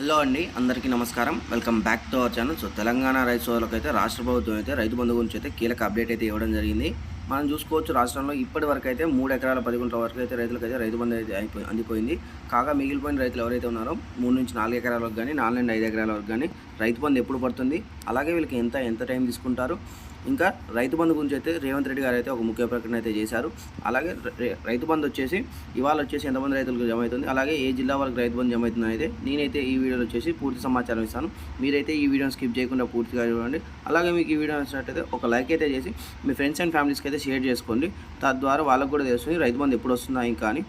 Hello అండి అందరికీ నమస్కారం. Welcome back to our channel. So Telangana రైతు సోదరులకు అయితే రాష్ట్ర ప్రభుత్వం అయితే రైతు బంధు గురించి అయితే కీలక అప్డేట్ అయితే ఇవ్వడం జరిగింది. మనం చూసుకోవచ్చు రాష్ట్రంలో ఇప్పటి వరకు అయితే మూడు ఎకరాల పది గుంటల వరకు అయితే రైతులకు అయితే రైతు బంధు అయితే అయిపోయి అందిపోయింది. కాగా మిగిలిపోయిన రైతులు ఎవరైతే ఉన్నారో మూడు నుంచి నాలుగు ఎకరాల వరకు కానీ నాలుగు నుండి ఐదు ఎకరాల వరకు కానీ రైతు బంధు ఎప్పుడు పడుతుంది? అలాగే వీళ్ళకి ఎంత ఎంత టైం తీసుకుంటారు? ఇంకా రైతు బంధు గురించి అయితే రేవంత్ రెడ్డి గారు అయితే ఒక ముఖ్య ప్రకటన అయితే చేశారు. అలాగే రైతు బంధు వచ్చేసి ఇవాళ వచ్చేసి ఎంతమంది రైతులకు జమ అవుతుంది? అలాగే ఏ జిల్లా వరకు రైతు బంధు జమ అవుతుంది అయితే నేనైతే ఈ వీడియోలో వచ్చేసి పూర్తి సమాచారం ఇస్తాను. మీరైతే ఈ వీడియోని స్కిప్ చేయకుండా పూర్తిగా చూడండి. అలాగే మీకు ఈ వీడియో నచ్చినట్టయితే ఒక లైక్ అయితే చేసి మీ ఫ్రెండ్స్ అండ్ ఫ్యామిలీస్కి అయితే షేర్ చేసుకోండి. తద్వారా వాళ్ళకు కూడా తెలుస్తుంది రైతు బంధు ఎప్పుడు వస్తుందా ఇంకా అని.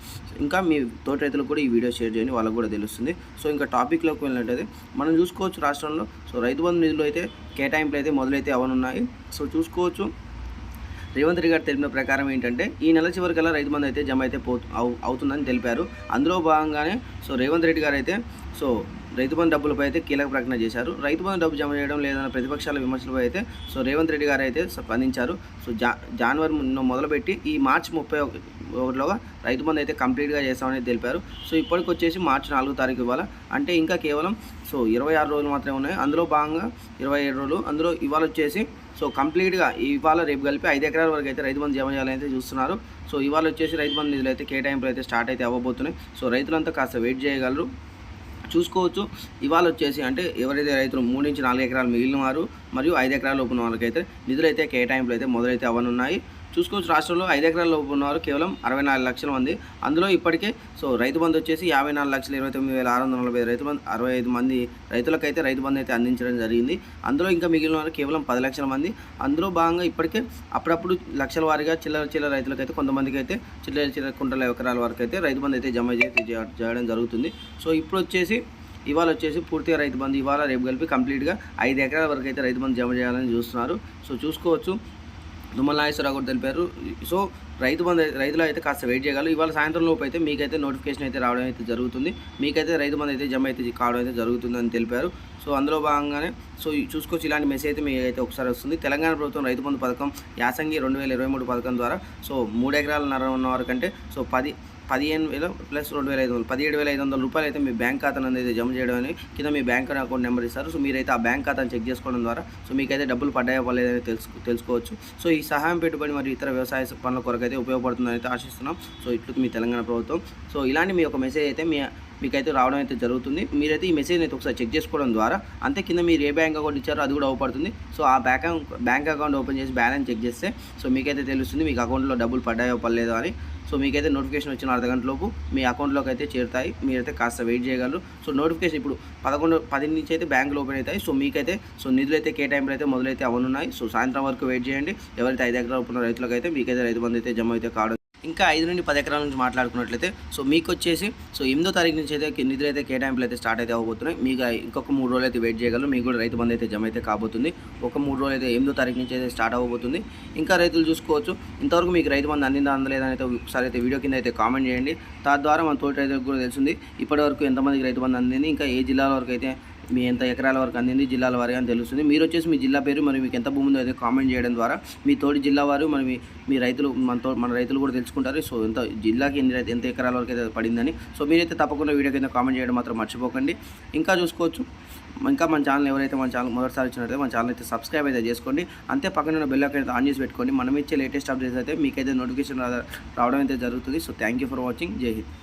ఇంకా మీ తోటి రైతులకు కూడా ఈ వీడియో షేర్ చేయండి వాళ్ళకు కూడా తెలుస్తుంది. సో ఇంకా టాపిక్లోకి వెళ్ళినట్టయితే మనం చూసుకోవచ్చు రాష్ట్రంలో. సో రైతు బంధు నిధులు అయితే కేటాయింపులు అయితే మొదలైతే అవనున్నాయి. సో చూసుకోవచ్చు. రేవంత్ రెడ్డి గారు తెలిపిన ప్రకారం ఏంటంటే ఈ నెల చివరికల్లా రైతు మంది అయితే జమ అయితే పో అవు- అవుతుందని తెలిపారు. అందులో భాగంగానే సో రేవంత్ రెడ్డి గారు అయితే సో రైతు బంధు డబ్బులపై అయితే కీలక ప్రకటన చేశారు. రైతు బంధు డబ్బు జమ చేయడం లేదన్న ప్రతిపక్షాల విమర్శలపై అయితే సో రేవంత్ రెడ్డి గారు అయితే స్పందించారు. సో జా జనవరి మొదలుపెట్టి ఈ మార్చి ముప్పై ఒక- ఒకటిలోగా రైతు బంధు అయితే కంప్లీట్గా చేస్తామని తెలిపారు. సో ఇప్పటికి వచ్చేసి మార్చి నాలుగో తారీఖు ఇవాళ అంటే ఇంకా కేవలం సో ఇరవై ఆరు రోజులు మాత్రమే ఉన్నాయి. అందులో భాగంగా ఇరవై ఏడు రోజులు అందులో ఇవాళ వచ్చేసి సో కంప్లీట్గా ఇవాళ రేపు కలిపి ఐదు ఎకరాల వరకు అయితే రైతు బంధు జమ చేయాలని చూస్తున్నారు. సో ఇవాళ వచ్చేసి రైతు బంధు నిధులు అయితే కేటాయింపులు అయితే స్టార్ట్ అయితే అవ్వబోతున్నాయి. సో రైతులంతా కాస్త వెయిట్ చేయగలరు. చూసుకోవచ్చు. ఇవాళ వచ్చేసి అంటే ఎవరైతే రైతులు మూడు నుంచి నాలుగు ఎకరాలు మిగిలిన వారు మరియు ఐదు ఎకరాల లోపు ఉన్న వాళ్ళకైతే నిధులైతే కేటాయింపులు అయితే మొదలైతే అవ్వనున్నాయి చూసుకోవచ్చు. రాష్ట్రంలో ఐదు ఎకరాల లోపు ఉన్నవారు కేవలం అరవై నాలుగు లక్షల మంది. అందులో ఇప్పటికే సో రైతు బంధు వచ్చేసి యాభై నాలుగు లక్షల ఇరవై తొమ్మిది వేల ఆరు వందల నలభై రైతు బంధు అరవై ఐదు మంది రైతులకైతే రైతు బంధు అయితే అందించడం జరిగింది. అందులో ఇంకా మిగిలిన వారు కేవలం పది లక్షల మంది. అందులో భాగంగా ఇప్పటికే అప్పుడప్పుడు లక్షల వారీగా చిల్లర చిల్లర రైతులకైతే కొంతమందికి అయితే చిల్లర చిల్లర కుంటల ఎకరాల వరకు అయితే రైతు బంధు అయితే జమ చేసి చేయడం జరుగుతుంది. సో ఇప్పుడు వచ్చేసి ఇవాళ వచ్చేసి పూర్తిగా రైతు బంధు ఇవాళ రేపు కలిపి కంప్లీట్గా ఐదు ఎకరాల వరకు అయితే రైతు బంధు జమ చేయాలని చూస్తున్నారు. సో చూసుకోవచ్చు. దుమ్మల నాగేశ్వరరావు కూడా తెలిపారు సో రైతు బంధు రైతులు అయితే కాస్త వెయిట్ చేయగలరు ఇవాళ సాయంత్రం లోపు అయితే మీకైతే నోటిఫికేషన్ అయితే రావడం అయితే జరుగుతుంది. మీకైతే రైతు బంధు అయితే జమ అయితే కావడం అయితే జరుగుతుందని తెలిపారు. సో అందులో భాగంగానే సో చూసుకొచ్చి చూసుకోవచ్చు ఇలాంటి మెసేజ్ అయితే మీకు అయితే ఒకసారి వస్తుంది. తెలంగాణ ప్రభుత్వం రైతు బంధు పథకం యాసంగి రెండు వేల ఇరవై మూడు పథకం ద్వారా సో మూడు ఎకరాల నర ఉన్న వారికంటే సో పది పదిహేను వేల ప్లస్ రెండు వేల ఐదు వందలు. పదిహేడు వేల ఐదు వందల రూపాయలు అయితే మీ బ్యాంక్ ఖాతాను అనేది జమ చేయడం అని కింద మీ బ్యాంక్ అకౌంట్ నెంబర్ ఇస్తారు. సో మీరైతే ఆ బ్యాంక్ ఖాతాను చెక్ చేసుకోవడం ద్వారా సో మీకైతే డబ్బులు పడ్డాయో పడలేదని తెలుసు తెలుసుకోవచ్చు. సో ఈ సహాయం పెట్టుబడి మరియు ఇతర వ్యవసాయ పనుల కొరకు అయితే ఉపయోగపడుతుందని అయితే ఆశిస్తున్నాం. సో ఇట్లు మీ తెలంగాణ ప్రభుత్వం. సో ఇలాంటి మీ ఒక మెసేజ్ అయితే మీ మీకైతే రావడం అయితే జరుగుతుంది. మీరైతే ఈ మెసేజ్ అయితే ఒకసారి చెక్ చేసుకోవడం ద్వారా అంతే కింద మీరు ఏ బ్యాంక్ అకౌంట్ ఇచ్చారో అది కూడా అవపడుతుంది. సో ఆ బ్యాంక్ బ్యాంక్ అకౌంట్ ఓపెన్ చేసి బ్యాలెన్స్ చెక్ చేస్తే సో మీకైతే తెలుస్తుంది మీకు అకౌంట్లో డబ్బులు పడ్డాయో పడలేదో అని. సో మీకైతే నోటిఫికేషన్ వచ్చిన అర్ధ గంటలోపు మీ అకౌంట్లోకి అయితే చేరుతాయి. మీరైతే కాస్త వెయిట్ చేయగలరు. సో నోటిఫికేషన్ ఇప్పుడు పదకొండు పది నుంచి అయితే బ్యాంకులు ఓపెన్ అవుతాయి. సో మీకైతే సో నిధులు అయితే కేటాయింపులు అయితే మొదలైతే అవనున్నాయి. సో సాయంత్రం వరకు వెయిట్ చేయండి. ఎవరైతే ఐదు ఎకరాలు ఉన్న రైతులకు అయితే మీకైతే రైతు బంధు అయితే జమ అయితే కావడం ఇంకా ఐదు నుండి పది ఎకరాల నుంచి మాట్లాడుకున్నట్లయితే సో మీకు వచ్చేసి సో ఎనిమిదో తారీఖు నుంచి అయితే నిధులు అయితే కేటాయింపులు అయితే స్టార్ట్ అయితే అవ్వబోతున్నాయి మీకు ఇంకొక మూడు రోజులు అయితే వెయిట్ చేయగలరు. మీకు కూడా రైతు బంధు అయితే జమ అయితే కాబోతుంది. ఒక మూడు రోజులు అయితే ఎనిమిదో తారీఖు నుంచి అయితే స్టార్ట్ అవ్వబోతుంది ఇంకా రైతులు చూసుకోవచ్చు. ఇంతవరకు మీకు రైతు బంధు అందిందా అందలేదని అయితే ఒకసారి అయితే వీడియో కింద అయితే కామెంట్ చేయండి. తద్వారా మన తోటి రైతులకు కూడా తెలిసింది. ఇప్పటివరకు ఎంతమందికి రైతు బంధు అందింది? ఇంకా ఏ జిల్లాల వరకు అయితే మీ ఎంత ఎకరాల వరకు అందింది జిల్లాల వారిగా అని తెలుస్తుంది. మీరు వచ్చేసి మీ జిల్లా పేరు మరి మీకు ఎంత భూమి ఉందో అయితే కామెంట్ చేయడం ద్వారా మీ తోటి జిల్లా వారు మరి మీ రైతులు మన తో మన రైతులు కూడా తెలుసుకుంటారు. సో ఎంత జిల్లాకి ఎన్ని ఎంత ఎకరాల వరకు అయితే పడిందని. సో మీరైతే తప్పకుండా వీడియో కింద కామెంట్ చేయడం మాత్రం మర్చిపోకండి. ఇంకా చూసుకోవచ్చు. ఇంకా మన ఛానల్ ఎవరైతే మన ఛానల్ మొదటిసారి వచ్చినట్లయితే మన ఛానల్ అయితే సబ్స్క్రైబ్ అయితే చేసుకోండి. అంతే పక్కన బెల్ అయితే ఆన్ చేసి పెట్టుకోండి. మనం ఇచ్చే లేటెస్ట్ అప్డేట్స్ అయితే మీకైతే నోటిఫికేషన్ రావడం అయితే జరుగుతుంది. So thank you for watching. Jai Hind.